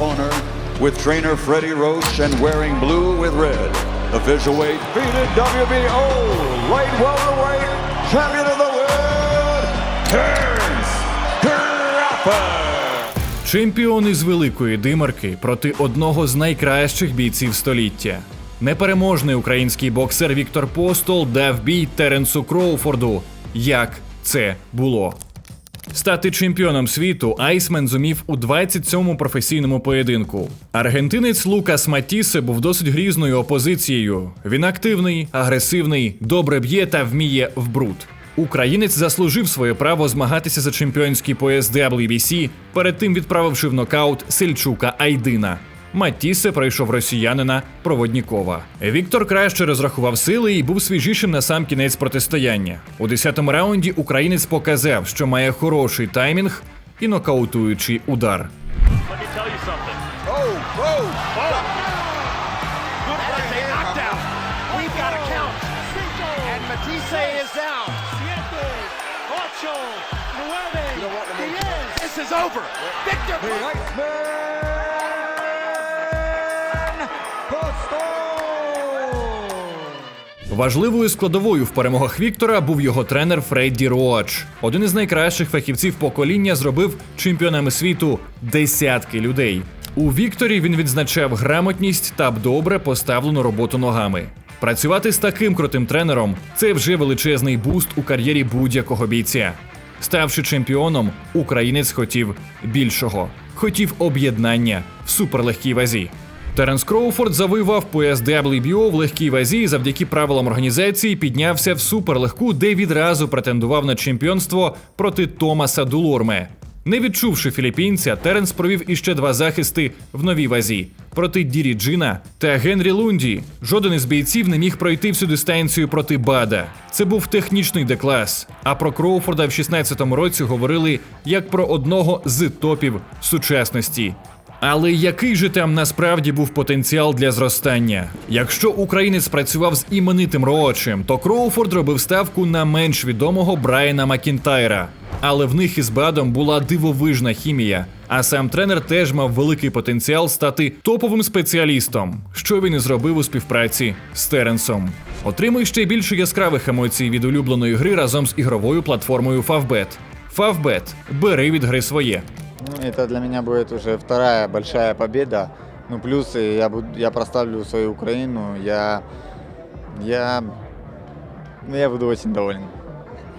corner with trainer Freddie Roach and wearing blue with red. The visual weight defeated WBO light welterweight champion of the world, Terrence Crawford. Чемпіон із великої димарки проти одного з найкращих бійців століття. Непереможний український боксер Віктор Постол дав бій Теренсу Кроуфорду. Як це було? Стати чемпіоном світу Айсмен зумів у 27-му професійному поєдинку. Аргентинець Лукас Матісе був досить грізною опозицією. Він активний, агресивний, добре б'є та вміє в бруд. Українець заслужив своє право змагатися за чемпіонський пояс WBC, перед тим відправивши в нокаут Сельчука Айдина. Матісе пройшов росіянина Проводнікова. Віктор краще розрахував сили і був свіжішим на сам кінець протистояння. У 10-му раунді українець показав, що має хороший таймінг і нокаутуючий удар. Let me tell you Важливою складовою в перемогах Віктора був його тренер Фредді Роач. Один із найкращих фахівців покоління зробив чемпіонами світу десятки людей. У Вікторі він відзначав грамотність та добре поставлену роботу ногами. Працювати з таким крутим тренером це вже величезний буст у кар'єрі будь-якого бійця. Ставши чемпіоном, українець хотів більшого, хотів об'єднання в суперлегкій вазі. Теренс Кроуфорд завоював пояс WBO в легкій вазі і завдяки правилам організації піднявся в суперлегку, де відразу претендував на чемпіонство проти Томаса Дулорме. Не відчувши філіппінця, Теренс провів іще два захисти в новій вазі проти Дірі Джина та Генрі Лунді. Жоден із бійців не міг пройти всю дистанцію проти Бада. Це був технічний деклас. А про Кроуфорда в 16-му році говорили як про одного з топів сучасності. Але який же там насправді був потенціал для зростання? Якщо українець працював з іменитим Роочем, то Кроуфорд робив ставку на менш відомого Брайана Макінтайра. Але в них із Бадом була дивовижна хімія. А сам тренер теж мав великий потенціал стати топовим спеціалістом, що він і зробив у співпраці з Теренсом. Отримуй ще більше яскравих емоцій від улюбленої гри разом з ігровою платформою Favbet. Favbet. бери від гри своє. Ну, это для меня будет уже вторая большая победа. Ну, плюс я, буду, я проставлю свою Украину. Я, я, я буду очень доволен.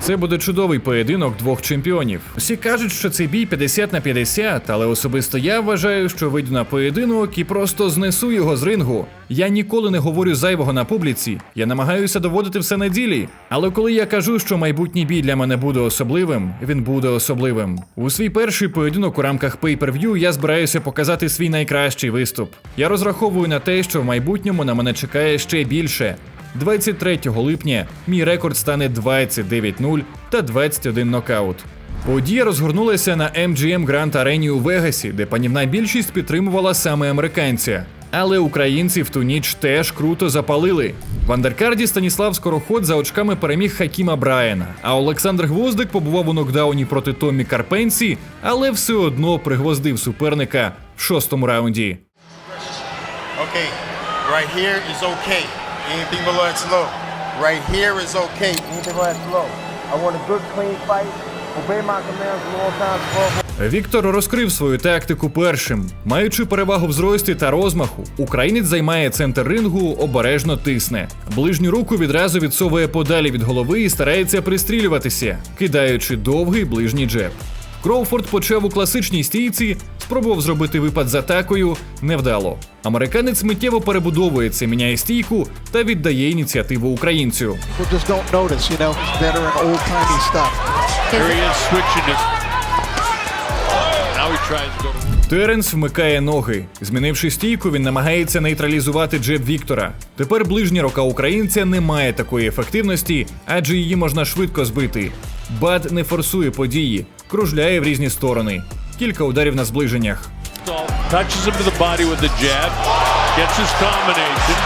Це буде чудовий поєдинок двох чемпіонів. Всі кажуть, що це бій 50 на 50, але особисто я вважаю, що вийду на поєдинок і просто знесу його з рингу. Я ніколи не говорю зайвого на публіці. Я намагаюся доводити все на ділі. Але коли я кажу, що майбутній бій для мене буде особливим, він буде особливим. У свій перший поєдинок у рамках Pay-Per-View я збираюся показати свій найкращий виступ. Я розраховую на те, що в майбутньому на мене чекає ще більше. 23 липня мій рекорд стане 29-0 та 21 нокаут. Подія розгорнулася на MGM Grand Arena у Вегасі, де панівна більшість підтримувала саме американця. Але українці в ту ніч теж круто запалили. В андеркарді Станіслав Скороход за очками переміг Хакіма Брайана, а Олександр Гвоздик побував у нокдауні проти Томмі Карпенсі, але все одно пригвоздив суперника в шостому раунді. Okay, right here is okay. Anything below that's low. Right here is okay. Anything below that's low. I want a good, clean fight. Obey my commands at all times, bro. Віктор розкрив свою тактику першим. Маючи перевагу в зрості та розмаху, українець займає центр рингу, обережно тисне. Ближню руку відразу відсовує подалі від голови і старається пристрілюватися, кидаючи довгий ближній джеб. Кроуфорд почав у класичній стійці, спробував зробити випад з атакою, невдало. Американець миттєво перебудовується, міняє стійку та віддає ініціативу українцю. Теренс вмикає ноги. Змінивши стійку, він намагається нейтралізувати джеб Віктора. Тепер ближня рука українця не має такої ефективності, адже її можна швидко збити. Бад не форсує події, кружляє в різні сторони. Кілька ударів на зближеннях. touches him to the body with the jab, gets his combination.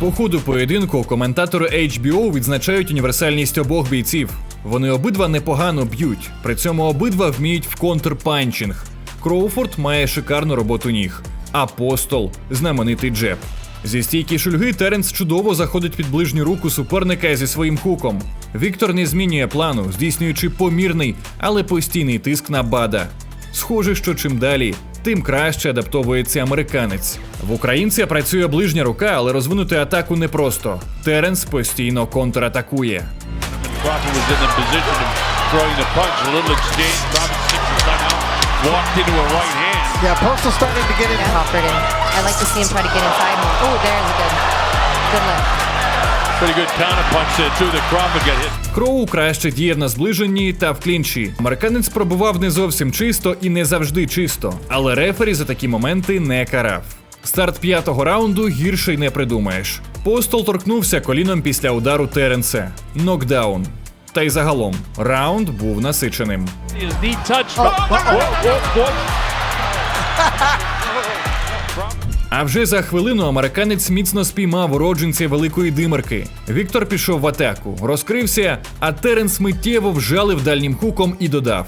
По ходу поєдинку коментатори HBO відзначають універсальність обох бійців. Вони обидва непогано б'ють, при цьому обидва вміють в контрпанчинг. Кроуфорд має шикарну роботу ніг. Апостол знаменитий джеб. Зі стійки шульги Теренс чудово заходить під ближню руку суперника зі своїм хуком. Віктор не змінює плану, здійснюючи помірний, але постійний тиск на бада. Схоже, що чим далі, тим краще адаптовується американець. В українця працює ближня рука, але розвинути атаку непросто. Теренс постійно контратакує. Walked into a right hand. Yeah, Postal starting to get in. Crawford, and I like to see him try to get inside him. Oh, there's a good, good lift. Pretty good counter punch there too that Crawford got hit. Кроу краще діяв на зближенні та в клінчі. Американець пробував не зовсім чисто і не завжди чисто, але рефері за такі моменти не карав. Старт п'ятого раунду гірше й не придумаєш. Постол торкнувся коліном після удару Теренса. Нокдаун. Та й загалом раунд був насиченим. А вже за хвилину американець міцно спіймав уродженця великої димерки. Віктор пішов в атаку, розкрився, а Теренс миттєво вжалив дальнім хуком і додав.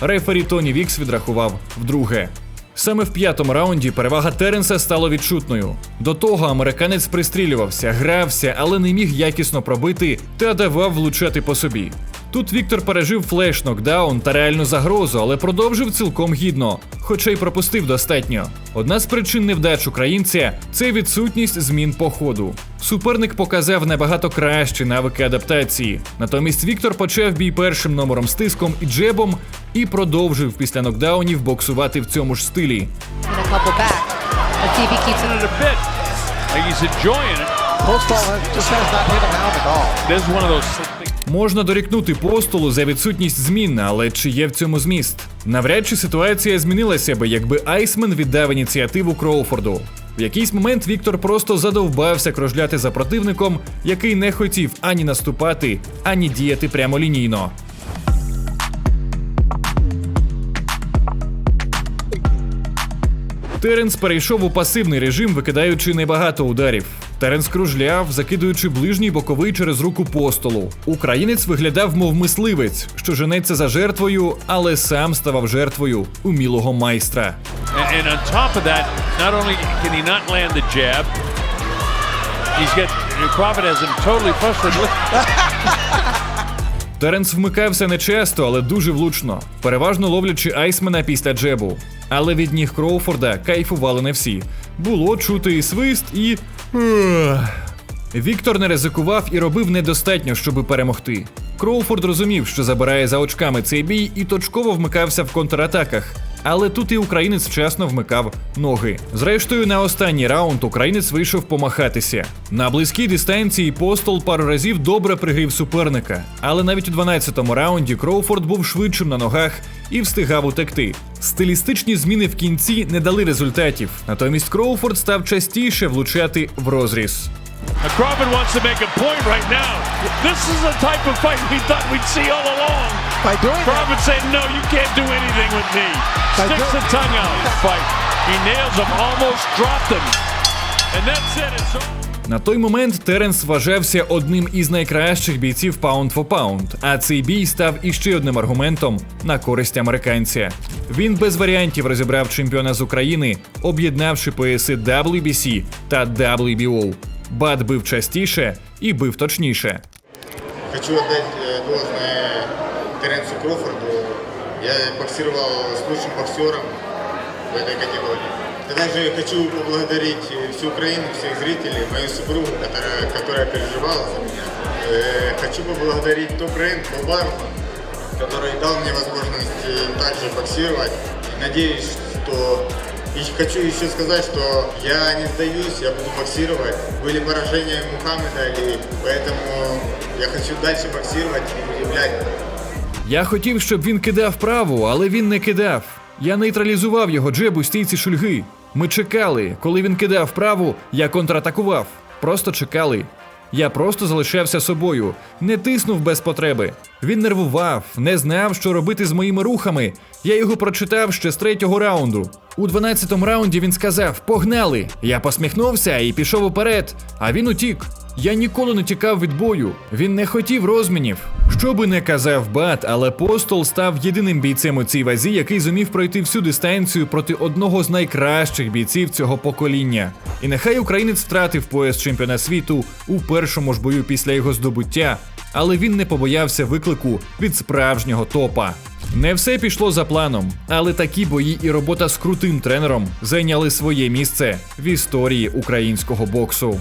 Рефері Тоні Вікс відрахував вдруге. Саме в п'ятому раунді перевага Теренса стала відчутною. До того американець пристрілювався, грався, але не міг якісно пробити та давав влучати по собі. Тут Віктор пережив флеш нокдаун та реальну загрозу, але продовжив цілком гідно, хоча й пропустив достатньо. Одна з причин невдач українця це відсутність змін по ходу. Суперник показав набагато кращі навики адаптації. Натомість Віктор почав бій першим номером з тиском і джебом і продовжив після нокдаунів боксувати в цьому ж стилі. Можна дорікнути постулу за відсутність змін, але чи є в цьому зміст? Навряд чи ситуація змінилася би, якби Айсмен віддав ініціативу Кроуфорду. В якийсь момент Віктор просто задовбався кружляти за противником, який не хотів ані наступати, ані діяти прямолінійно. Теренс перейшов у пасивний режим, викидаючи небагато ударів. Теренс кружляв, закидуючи ближній боковий через руку постолу. Українець виглядав, мов мисливець, що женеться за жертвою, але сам ставав жертвою умілого майстра. And, and on top of that, not only can he not land the jab, he's got Crawford has him totally frustrated. Теренс вмикався нечасто, але дуже влучно, переважно ловлячи Айсмена після джебу. Але від ніг Кроуфорда кайфували не всі. Було чути і свист, і. Віктор не ризикував і робив недостатньо, щоби перемогти. Кроуфорд розумів, що забирає за очками цей бій і точково вмикався в контратаках. Але тут і українець вчасно вмикав ноги. Зрештою, на останній раунд українець вийшов помахатися. На близькій дистанції постол пару разів добре пригрів суперника. Але навіть у 12-му раунді Кроуфорд був швидшим на ногах і встигав утекти. Стилістичні зміни в кінці не дали результатів. Натомість Кроуфорд став частіше влучати в розріз. Crawford wants to make a point right now. By doing that, Crawford saying, no, you can't do anything with me. By Sticks do- the tongue out. Fight. He nails him, almost dropped him. And that's it. It's over. На той момент Теренс вважався одним із найкращих бійців Pound for Pound, а цей бій став іще одним аргументом на користь американця. Він без варіантів розібрав чемпіона з України, об'єднавши пояси WBC та WBO. Бат бив частіше і бив точніше. Хочу отдать э, должное Теренсу Крофорду. Я боксировал с лучшим боксером в этой категории. Я также хочу поблагодарить всю Украину, всех зрителей, мою супругу, которая, которая переживала за меня. Э, Хочу поблагодарить Топ Рейн, Колбарма, который дал мне возможность э, также боксировать. И надеюсь, что и хочу еще сказать, что я не сдаюсь, я буду боксировать. Были поражения Мухаммеда Али, поэтому я хочу дальше боксировать и удивлять. Я хотів, щоб він кидав праву, але він не кидав. Я нейтралізував його джеб у стійці шульги. Ми чекали. Коли він кидав праву, я контратакував. Просто чекали. Я просто залишався собою, не тиснув без потреби. Він нервував, не знав, що робити з моїми рухами. Я його прочитав ще з третього раунду. У 12-му раунді він сказав: Погнали! Я посміхнувся і пішов уперед, а він утік. Я ніколи не тікав від бою. Він не хотів розмінів. Що би не казав Бат, але Постол став єдиним бійцем у цій вазі, який зумів пройти всю дистанцію проти одного з найкращих бійців цього покоління. І нехай українець втратив пояс чемпіона світу у першому ж бою після його здобуття, але він не побоявся виклику від справжнього топа. Не все пішло за планом, але такі бої і робота з крутим тренером зайняли своє місце в історії українського боксу.